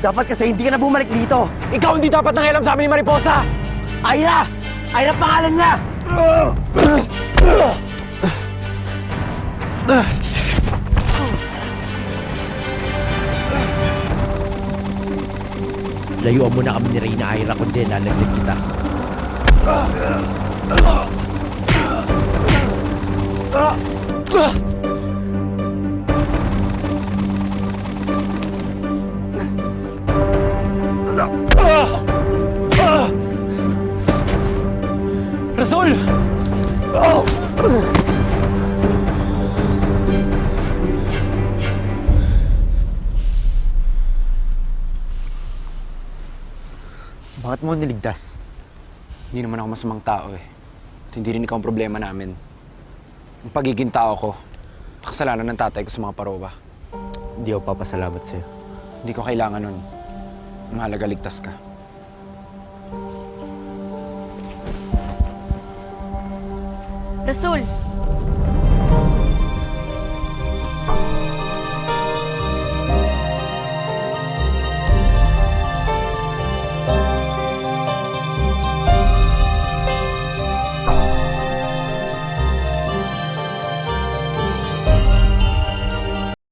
Dapat kasi hindi ka na bumalik dito. Ikaw hindi dapat nangialam sa amin ni Mariposa! Ayra! Ayra pangalan niya! Layuan mo na kami ni Reyna Ayra kundi lalaglag kita. Ah! Rasul! Bakit mo niligtas? Hindi naman ako masamang tao eh. At hindi rin ikaw ang problema namin. Ang pagiging tao ko, kasalanan ng tatay ko sa mga paroba. Hindi ako papasalamat sa'yo. Hindi ko kailangan nun. Mahalaga ligtas ka. Rasul,